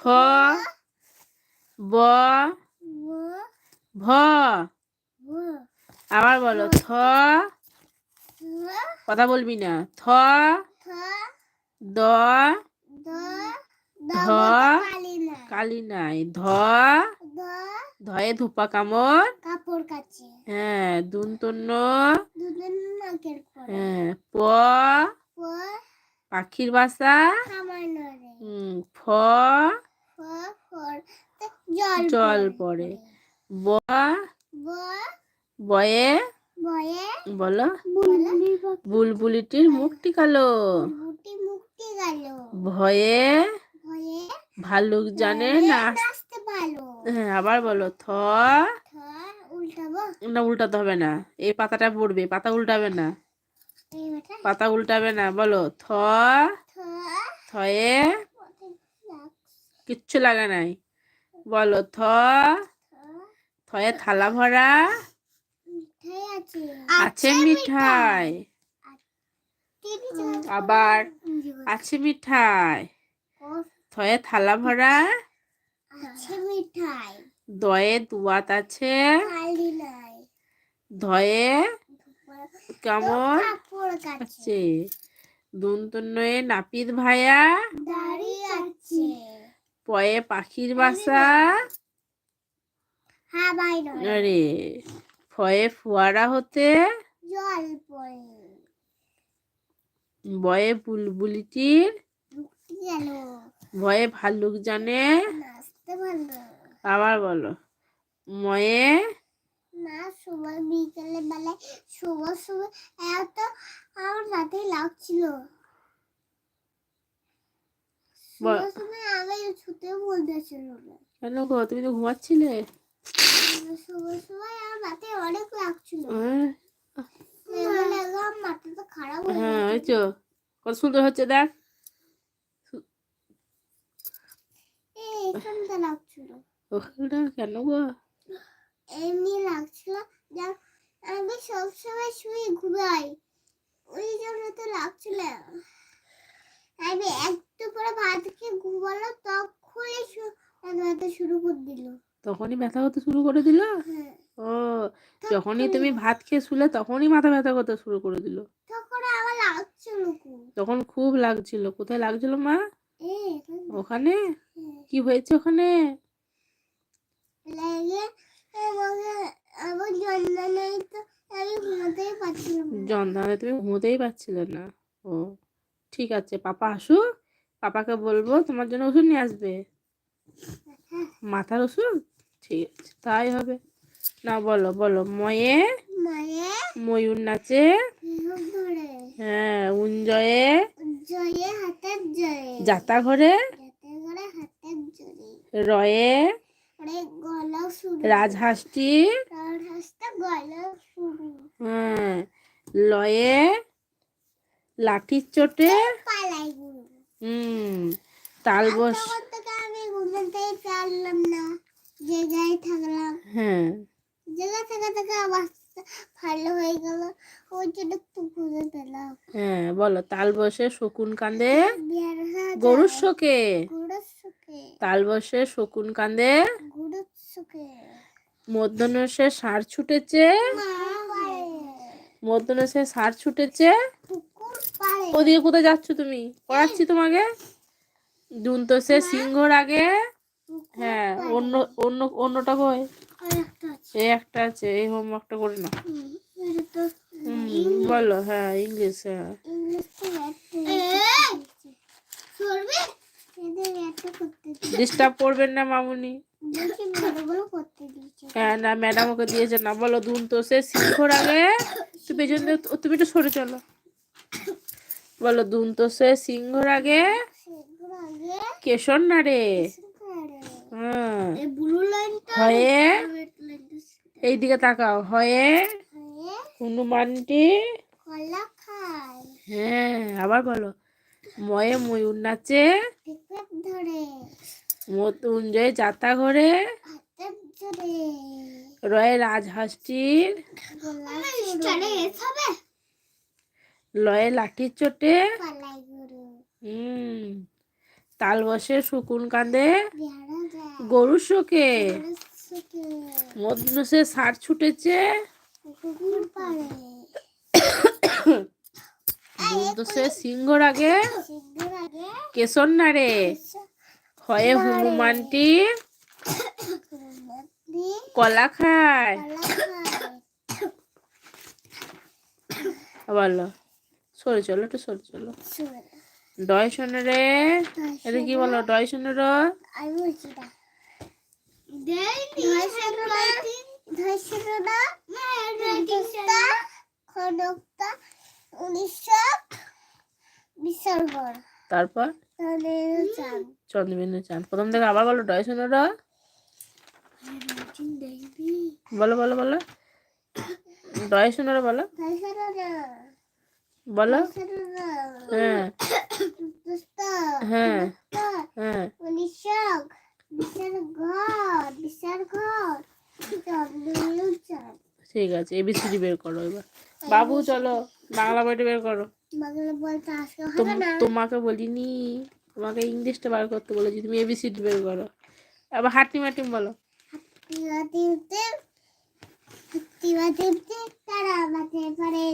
ফ ব ভ। আবার বলো থ। কথা বলবি না। থ দ ধ কালি নাই ধ ধয়ে ধুপা কামড়। কাপড় কাছে হ্যাঁ দুন তন্ন দুদিন নাকের পরে হ্যাঁ প পাখির বাসা। হুম, ফ জল পড়ে। বয়ে বয়ে বলো। বুলবুলিটির মুখটি কালো ভয়ে ভালুক জানে নাচতে হ্যাঁ আবার বলো থ না উল্টাতে হবে না। এই পাতাটা পড়বে পাতা উল্টাবে না। পাতা উল্টাবে না বলো থ থয়ে কিচ্ছু লাগা নাই। বলো থ। থয়ে থালা ভরা। আছে মিঠাই। আবার আছে মিঠাই। থয়ে থালা ভরা। দয়ে দুয়াত আছে। ধয়ে কেমন আছে। দুন্তন্নয়ে নাপিত ভায়া। দাঁড়িয়ে আছে। পয়ে পাখির বাসা। আরে ফয়ে ফুয়ারা হতে। জল পড়ে। বয়ে বুলবুলিটির। ভয়ে ভাল্লুক জানে। আবার বলো। ময়ে। না সময় বিকেলে বেলায় শুভ শুভ। এত আমার রাতে লাগছিল শুভ বল- সময় আগে ছুতে বলতেছিল না কেন গো? তুমি তো ঘুমাচ্ছিলে? হ্যাঁ ওই তো কত সুন্দর হচ্ছে দেখ। ওখানটা কেন গো? এমনি লাগছিল যা আমি সবসময় শুয়ে ঘুমাই। ওই জন্য তো লাগছিল। আমি একটু পরে ভাত খেয়ে ঘুমালো তখনই ব্যথা শুরু করে দিল। তখনই ব্যথা করতে শুরু করে দিল? হ্যাঁ। ও যখনই তুমি ভাত খেয়ে শুলে তখনই মাথা ব্যথা করতে শুরু করে দিল। তখন আমার লাগছিল খুব। তখন খুব লাগছিল। কোথায় লাগছিল মা? ওখানে? হ্যাঁ। কি হয়েছে ওখানে? লেগে আমার যন্ত্রণায় তো আমি ঘুমাতেই পারছিলাম যন্ত্রণায় তুমি ঘুমোতেই পারছিলে না। ও। ঠিক আছে পাপা আসুক পাপাকে বলব তোমার জন্য ওষুধ নিয়ে আসবে। মাথার ওষুধ? ঠিক আছে তাই হবে। না বলো বলো ময়ে? ময়ূর নাচে? হ্যাঁ উঞ্জয়ে জয়ে? যাতা ঘরে? রয়ে? রাজহাঁসটি? হ্যাঁ লয়ে? লাঠির চোটে? হুম তাল বস জায়গায় থাকলাম। হ্যাঁ। জায়গা থেকে থেকে অবস্থা ভালো হয়ে গেল ওই জন্য একটু ঘুরে পেলাম। হ্যাঁ বলো তাল বসে শকুন কান্দে গরুর শোকে? তাল বসে শকুন কান্দে গুড়ের সুখে মধ্যনসে সার ছুটেছে? মধ্যনসে সার ছুটেছে? ওদিকে কোথায় যাচ্ছ তুমি? পড়াচ্ছি তোমাকে? দুন্তসে সিংহর আগে। হ্যাঁ অন্য অন্য অন্যটা আছে। এই একটা আছে এই হোমওয়ার্কটা করে না। তো বলো হ্যাঁ ইংলিশ হ্যাঁ। তো ডিস্টার্ব করবেন না মামুনি। হ্যাঁ না ম্যাডাম ওকে দিয়েছে না। বলো দুন্তসে সিংহর আগে। একটু পেছন তুমি একটু সরে চলো। বলো দুন্তসে সিংহর আগে সেগুলো আগে কেশর না রে হ্যাঁ। হয়ে? রেড এই দিকে তাকাও। হয়ে? হনুমানটি? হ্যাঁ আবার বলো। ময়ে ময়ূর নাচে? মতুঞ্জয় যাতা ঘরে? রয়ে রাজহাঁসটির? লয়ে লাঠির চোটে হুম তাল বসে শকুন কাঁদে গরু শোকে। মধ্যে ষাট ছুটেছে। পারে। সিংহর আগে কেশর নাড়ে। হয়ে হনুমানটি কলা খায়। বলো সরে চলো একটু সরে চলো। ডয় শোনে রে। এটা কি বলো? ডয় শোনে র। তারপর? চন্দ্রবিন্দু চাঁদ। প্রথম থেকে আবার বলো ডয় শোনে র। বলো বলো বলো। ডয় শোনে র বলো। বলো। হ্যাঁ। হ্যাঁ। হ্যাঁ। ঠিক আছে এবিসিডি বের করো এবার। বাবু চলো বাংলা বইটা বের করো। তোমাকে বলিনি তোমাকে ইংলিশটা বার করতে বলেছি তুমি এবিসিডি বের করো। আবার হাট্টি মাটিম বলো। মাঠে পড়ে দেখারা তারা হাতে মাঝে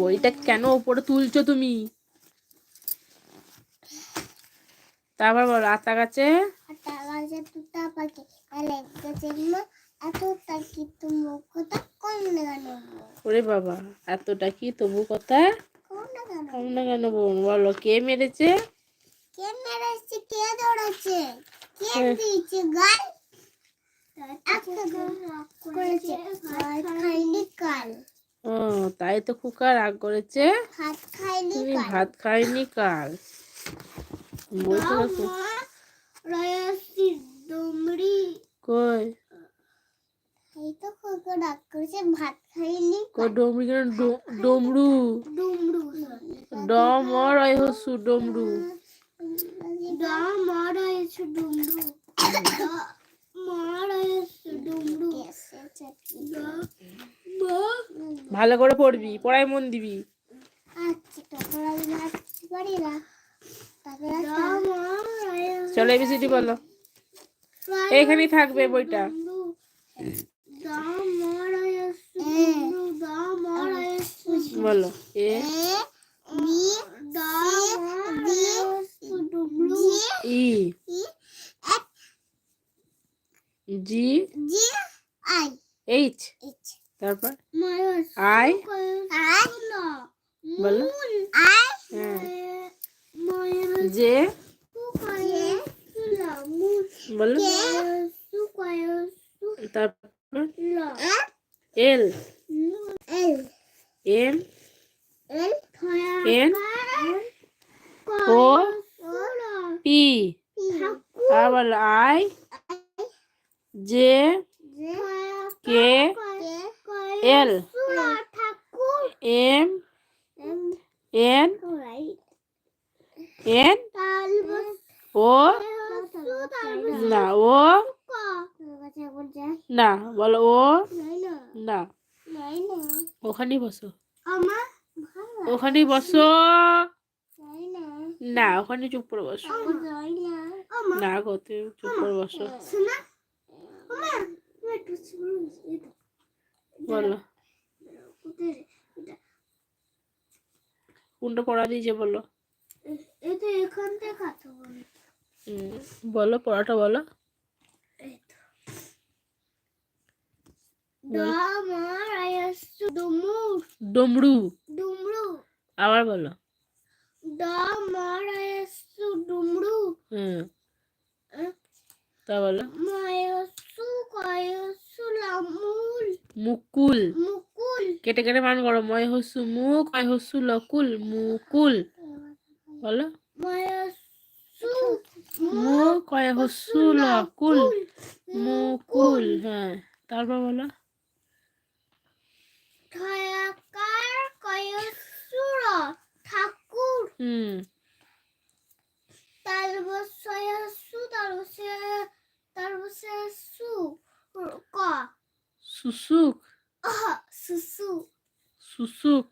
বইটা কেন উপরে তুলছো তুমি? তারপর বলো আতা গাছে? ওরে বাবা এতটা কি তবু কথা কম না কেন বোন বলো কে মেরেছে? কে মেরেছে? কে দৌড়াচ্ছে কে হ্যাঁ। দিয়েছে? গাল একটা করেছে ভাত খাইনি কাল ও, তাই তো খুকা রাগ করেছে। ভাত খাইনি কাল। এই তো করেছে ভাত খাইনি ডমরু ডমরু। ডম হসু, ডুমরু মার হয়েছে ডুমরু ভালো করে পড়বি পড়ায় মন দিবি। আচ্ছা চলো এবিসিডি বলো। এইখানেই থাকবে বইটা। বলো। A E G H. H. তারপর আই বলো হ্যাঁ জে বলো তারপর L M N O P R বলো I J K L M N N O না ও না বলো ও না ওখানেই বসো। ওখানেই বসো। না না ওখানে চুপ করে বসো। না গো তুমি চুপ করে বসো। বলো। কোনটা পড়া দিয়েছে বলো? এটা এখান থেকে বলে। পড়াটা বলো। ডামার। ডুমুর। আবার বলো। ডামার। হুম। তা বলো। মুকুল। মুকুল। কেটে কেটে মান করো ময় হসু মুখ কয় হসু লকুল মুকুল। বলো। মুখ কয় হসু লকুল মুকুল হ্যাঁ। তারপর বলো। ঠাকুর। হুম। তালবসয়াসু তালবসে তালবসে সু ক সুসুক সুসু সুসুক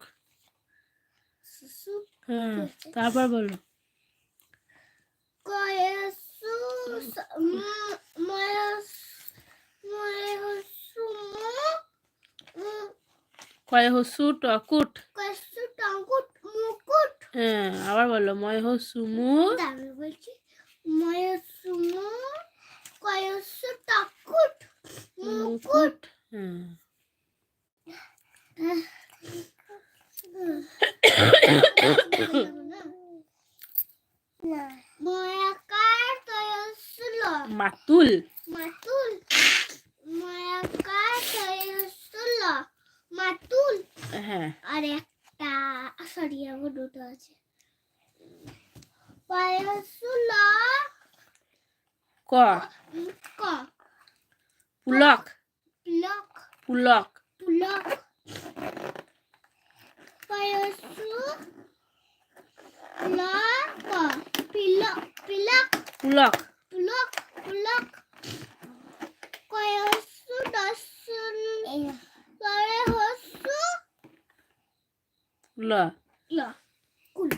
সুসু হ্যাঁ তারপর বলো। কয়েসু কয় হসু টকুট। কয়েসু টাঙ্কুট মুকুট হ্যাঁ আবার বলো ময় হসুমু আমি বলছি ময়াসু কয়েসু টাকুট মুকুট মুকুট হ্যাঁ ময়াকার তয়সুল মাতুল মাতুল ময়াকার তয়সুল মাতুল হ্যাঁ আর একটা সরি আমার দুটো আছে পায়সুল ক? ক পুলক। প্লক। পুলক। প্লক। পায়সু। ল ক পিলক। পিলক। Pulak. Look, look. Koyosu dasun. Lare hosu. ল। La. Kul.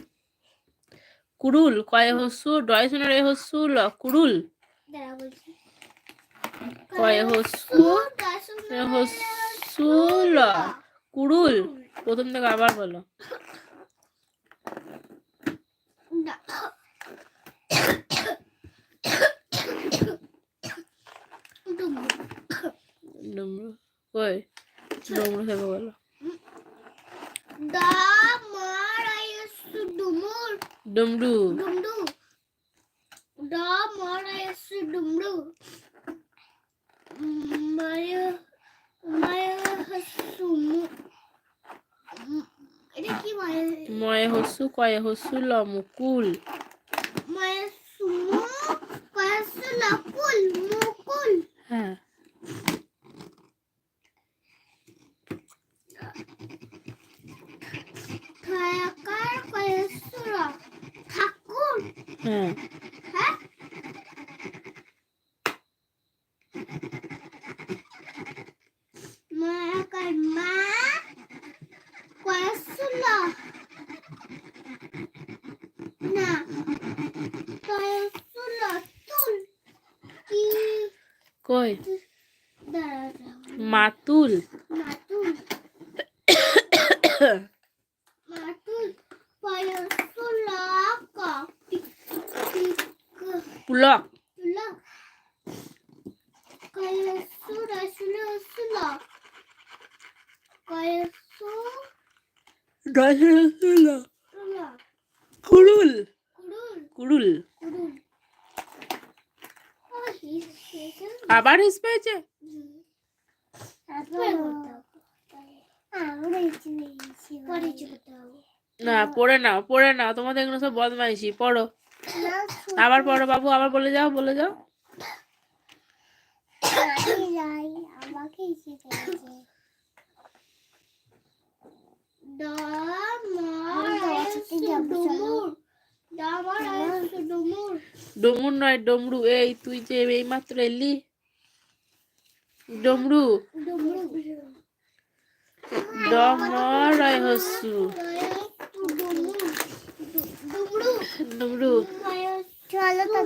কুড়ুল কয় হসু? ডয় শুনে হসু? ল। কুড়ুল কুড়ুল। প্রথম থেকে আবার বলো। ডমরু। কই? ডমরু থেকে বলো. ডমরু। মায়া হসু কয় হসু ল মুকুল। মায়া সুমু কয়াসু লাকুল মুকুল। হ্যাঁ। ঠাকুর। হ্যাঁ। কই দাঁড়া দাঁড়া মাতুল মাতুল মাতুল পয়সুলা কা পিক পিক পুলক তুলা কয়সু রাসুলা আবার হিস পেয়েছে না পড়ে নাও পড়ে নাও। তোমাদের এগুলো সব বদমাইশি পড়ো। আবার পড়ো বাবু আবার বলে যাও বলে যাও। আমাকে ডুমুর। নয় ডমরু। এই তুই যে এই মাত্র এলি। ডমরু। ডুমুর ডমর হসু। ডমরু। চলো